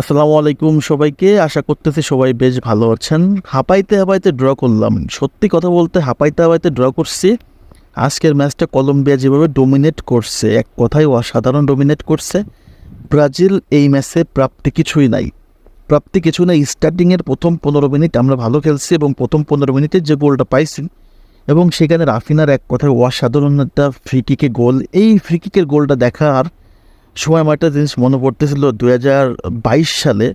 আসসালামু আলাইকুম সবাইকে। আশা করতেছি সবাই বেশ ভালো আছেন। হাঁপাইতে হাঁপাইতে ড্র করলাম। সত্যি কথা বলতে হাঁপাইতে হাঁপাইতে ড্র করছি। আজকের ম্যাচটা কলম্বিয়া যেভাবে ডোমিনেট করছে, এক কথায় অসাধারণ ডোমিনেট করছে, ব্রাজিল এই ম্যাচে প্রাপ্তি কিছুই নাই। প্রাপ্তি কিছু নাই। স্টার্টিংয়ের প্রথম পনেরো মিনিট আমরা ভালো খেলছি এবং প্রথম পনেরো মিনিটে যে গোলটা পাইছি এবং সেখানে রাফিনার এক কথায় অসাধারণ একটা ফ্রি কিকে গোল এই ফ্রি কিকের গোলটা দেখার সময় আমার একটা জিনিস মনে পড়তেছিল দুহাজার বাইশ সালে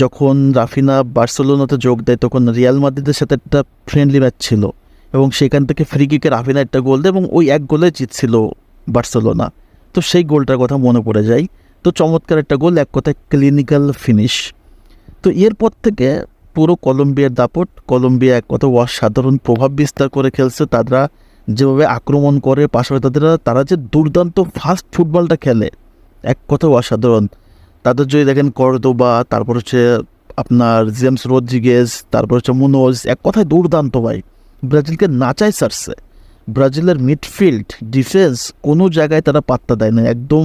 যখন রাফিনা বার্সেলোনাতে যোগ দেয়, তখন রিয়াল মাদ্রিদের সাথে একটা ফ্রেন্ডলি ম্যাচ ছিল এবং সেখান থেকে ফ্রি কিকে রাফিনা একটা গোল দেয় এবং ওই এক গোলে জিতছিল বার্সেলোনা। তো সেই গোলটার কথা মনে পড়ে যায়। তো চমৎকার একটা গোল এক কথায় ক্লিনিক্যাল ফিনিশ তো এরপর থেকে পুরো কলম্বিয়ার দাপট, কলম্বিয়া এক কথা অসাধারণ প্রভাব বিস্তার করে খেলছে। তারা যেভাবে আক্রমণ করে পাশাপাশি তাদের, তারা যে দুর্দান্ত ফাস্ট ফুটবলটা খেলে, এক কথা অসাধারণ। তাদের যদি দেখেন করদোবা তারপর হচ্ছে আপনার জেমস রোদ্রিগেজ তারপর হচ্ছে মুনোজ এক কথায় দুর্দান্ত ভাই। ব্রাজিলকে নাচাই সারছে। ব্রাজিলের মিডফিল্ড ডিফেন্স কোনো জায়গায় তারা পাত্তা দেয় না। একদম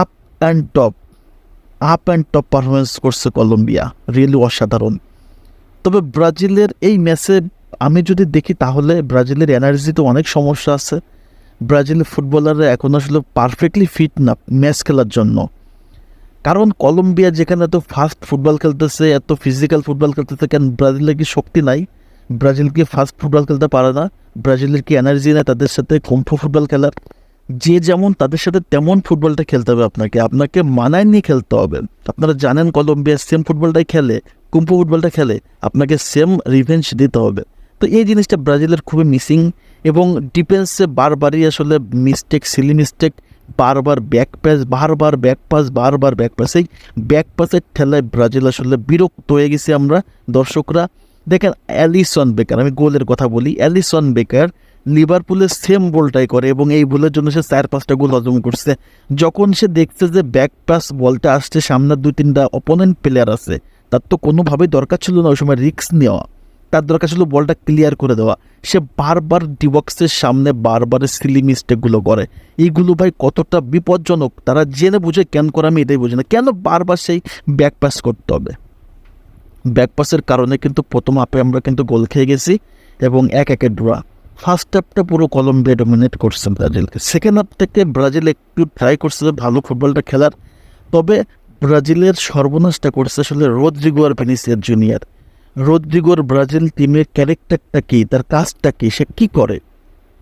up and top up and top performance করছে কলম্বিয়া রিয়েলি অসাধারণ। তবে ব্রাজিলের এই ম্যাচে আমি যদি দেখি তাহলে ব্রাজিলের এনার্জিতে অনেক সমস্যা আছে। ব্রাজিলের ফুটবলাররা এখন আসলে পারফেক্টলি ফিট না ম্যাচ খেলার জন্য। কারণ কলম্বিয়া যেখানে এত ফাস্ট ফুটবল খেলতেছে, এত ফিজিক্যাল ফুটবল খেলতেছে, কেন ব্রাজিলের কি শক্তি নাই? ব্রাজিল কি ফাস্ট ফুটবল খেলতে পারে না? ব্রাজিলের কি এনার্জি নেই তাদের সাথে কম্ফু ফুটবল খেলার? যে যেমন তাদের সাথে তেমন ফুটবলটা খেলতে হবে আপনাকে। আপনাকে মানায় নিয়ে খেলতে হবে। আপনারা জানেন কলম্বিয়া সেম ফুটবলটাই খেলে কুম্পু ফুটবলটা খেলে, আপনাকে সেম রিভেঞ্জ দিতে হবে। তো এই জিনিসটা ব্রাজিলের খুবই মিসিং এবং ডিফেন্সে বারবারই আসলে মিস্টেক সিলি মিস্টেক বারবার ব্যাক পাস বারবার ব্যাক পাস বারবার ব্যাক পাস এই ব্যাক পাসের ঠেলায় ব্রাজিল আসলে বিরক্ত হয়ে গেছি আমরা, দর্শকরা। দেখেন অ্যালিসন বেকার, আমি গোলের কথা বলি, অ্যালিসন বেকার লিভারপুলের সেম বলটাই করে এবং এই ভুলের জন্য সে চার, পাঁচটা গোল হজম করছে। যখন সে দেখছে যে ব্যাক পাস বলটা আসছে, সামনে দুই, তিনটা অপোনেন্ট প্লেয়ার আছে, তার তো কোনোভাবেই দরকার ছিল না ওই সময় রিস্ক নেওয়া। তার দরকার ছিল বলটা ক্লিয়ার করে দেওয়া। সে বারবার ডিবক্সের সামনে বারবার সিলি মিস্টেকগুলো করে। এইগুলো ভাই কতটা বিপজ্জনক? তারা জেনে বুঝে কেন করে আমি এটাই বুঝি না। কেন বারবার সেই ব্যাক পাস করতে হবে? ব্যাক পাসের কারণে কিন্তু প্রথম আপে আমরা কিন্তু গোল খেয়ে গেছি এবং এক একে ড্রা ফার্স্ট হাফটা পুরো কলম্বিয়া ডমিনেট করছে ব্রাজিলকে। সেকেন্ড হাফ থেকে ব্রাজিল একটু ট্রাই করছে ভালো ফুটবলটা খেলার। তবে ব্রাজিলের সর্বনাশটা করছে আসলে রোদ্রিগো আর ভেনিসিয়ার জুনিয়র রোদ্রিগোর ব্রাজিল টিমের ক্যারেক্টারটা কী? তার কাজটা কী? সে কী করে?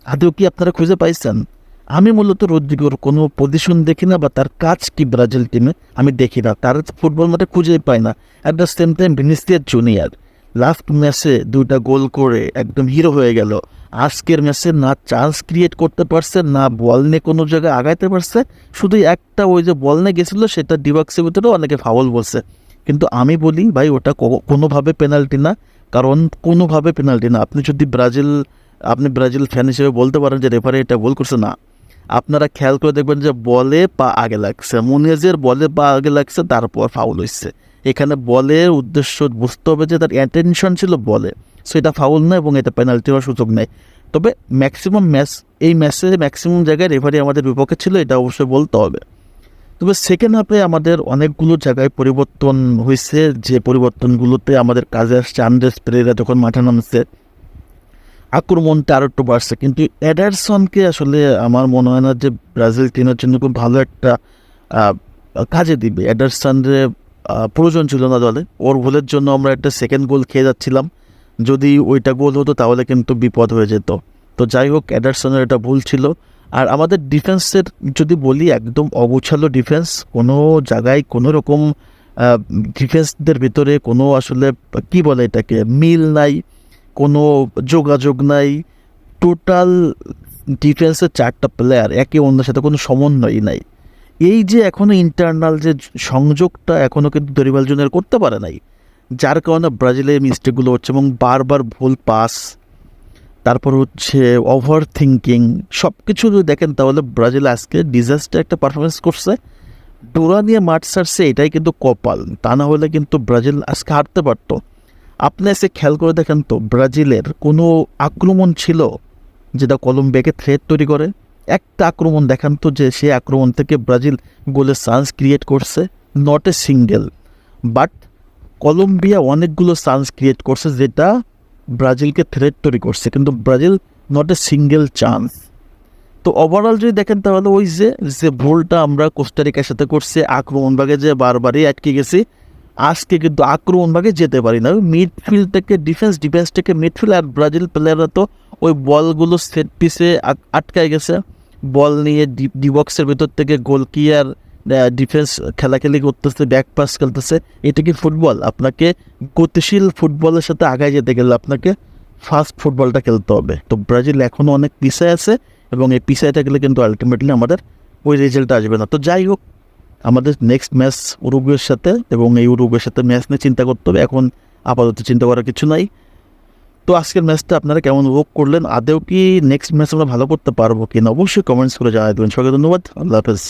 আদৌ কি আপনারা খুঁজে পাইছেন? আমি মূলত রোদ্রিগোর কোনো পজিশন দেখি না বা তার কাজ কি ব্রাজিল টিমে আমি দেখি না। তার ফুটবল মাঠে খুঁজেই পাই না। অ্যাট দ্য সেম টাইম ভিনিসিয়ার জুনিয়র লাস্ট ম্যাচে দুইটা গোল করে একদম হিরো হয়ে গেল। আজকের ম্যাচে না চান্স ক্রিয়েট করতে পারছে, না বল নিয়ে কোনো জায়গায় আগাইতে পারছে। শুধু একটা ওই যে বল নিয়ে গেছিল, সেটা ডিবাক্সের ভিতরে অনেকে ফাউল বলছে। কিন্তু আমি বলি, ভাই, ওটা কোনোভাবে পেনাল্টি না, কারণ কোনোভাবে পেনাল্টি না। আপনি যদি ব্রাজিল, আপনি ব্রাজিল ফ্যান হিসেবে বলতে পারেন যে, রেফারি, এটা ভুল করছে। না। আপনারা খেয়াল করে দেখবেন যে, বলে পা আগে লাগছে। মুনিয়াজের বলে পা আগে লাগছে, তারপর ফাউল হচ্ছে এখানে বলের উদ্দেশ্য বুঝতে হবে যে, তার অ্যাটেনশন ছিল বলে। সো এটা ফাউল না এবং এটা পেনাল্টি হওয়ার সুযোগ নেই। তবে ম্যাক্সিমাম ম্যাচ এই ম্যাচে ম্যাক্সিমাম জায়গায় রেফারি আমাদের বিপক্ষে ছিল, এটা অবশ্যই বলতে হবে। তবে সেকেন্ড হাফে আমাদের অনেকগুলো জায়গায় পরিবর্তন হয়েছে। যে পরিবর্তনগুলোতে আমাদের কাজে আসছে আন্ড্রেস পেরেরা যখন মাঠে নামছে, আক্রমণটা আরও একটু বাড়ছে। কিন্তু অ্যাডারসনকে আসলে আমার মনে হয় না যে ব্রাজিল টিমের জন্য খুব ভালো একটা কাজে দিবে। অ্যাডারসনের প্রয়োজন ছিল না দলে। ওর ভুলের জন্য আমরা একটা সেকেন্ড গোল খেয়ে যাচ্ছিলাম। যদি ওইটা গোল হতো তাহলে কিন্তু বিপদ হয়ে যেত। তো যাই হোক অ্যাডারসনের এটা ভুল ছিল। আর আমাদের ডিফেন্সের যদি বলি, একদম অগোছালো ডিফেন্স, কোনো জায়গায় কোনো রকম ডিফেন্সদের ভিতরে কোনো আসলে, কি বলে এটাকে, মিল নাই, কোনো যোগাযোগ নাই, টোটাল ডিফেন্সের চারটা প্লেয়ার একে অন্যের সাথে কোনো সমন্বয়ই নাই। এই যে এখনও ইন্টারনাল যে সংযোগটা এখনও কিন্তু দরিবাল জুনিয়র করতে পারে নাই, যার কারণে ব্রাজিলের মিস্টেকগুলো হচ্ছে এবং বারবার ভুল পাস তারপর হচ্ছে ওভার থিঙ্কিং সব কিছু যদি দেখেন তাহলে ব্রাজিল আজকে ডিজাস্টার একটা পারফরমেন্স করছে। ডোরা নিয়ে মাঠ সারছে এটাই কিন্তু কপাল। তা না হলে কিন্তু ব্রাজিল আজকে হারতে পারতো। আপনি এসে খেয়াল করে দেখেন তো, ব্রাজিলের কোনো আক্রমণ ছিল যেটা কলম্বিয়াকে থ্রেট তৈরি করে? একটা আক্রমণ দেখান তো যে সে আক্রমণ থেকে ব্রাজিল গোলের চান্স ক্রিয়েট করছে not a single but Colombia অনেকগুলো চান্স ক্রিয়েট করছে যেটা ব্রাজিলকে থ্রেট তৈরি করছে, কিন্তু Brazil not a single chance তো ওভারঅল যদি দেখেন তাহলে ওই যে যে ভুলটা আমরা কোস্টারিকার সাথে করছি আক্রমণ ভাগে যে বারবারই আটকে গেছি, আজকে কিন্তু আক্রমণ ভাগে যেতে পারি না। মিডফিল্ড থেকে ডিফেন্স ডিফেন্স থেকে মিডফিল্ড আর ব্রাজিল প্লেয়াররা তো ওই বলগুলো সেট পিসে আটকায় গেছে। বল নিয়ে ডিবক্সের ভেতর থেকে গোলকিয়ার ডিফেন্স খেলাখেলি করতেছে ব্যাক পাস খেলতেছে, এটা কি ফুটবল আপনাকে গতিশীল ফুটবলের সাথে আগায় যেতে গেলে আপনাকে ফাস্ট ফুটবলটা খেলতে হবে। তো ব্রাজিল এখনও অনেক পিছায় আছে এবং এই পিছায় থাকলে কিন্তু আলটিমেটলি আমাদের ওই রেজাল্ট আসবে না। তো যাই হোক, আমাদের নেক্সট ম্যাচ উরুগুয়ের সাথে এবং এই উরুগুয়ের সাথে ম্যাচ নিয়ে চিন্তা করতে হবে। এখন আপাতত চিন্তা করার কিছু নাই। তো আজকের ম্যাচটা আপনারা কেমন উপভোগ করলেন? আদেও কি নেক্সট ম্যাচ আমরা ভালো করতে পারব কিনা? অবশ্যই কমেন্টস করে জানাই দেবেন। সবাইকে ধন্যবাদ। আল্লাহ হাফেজ।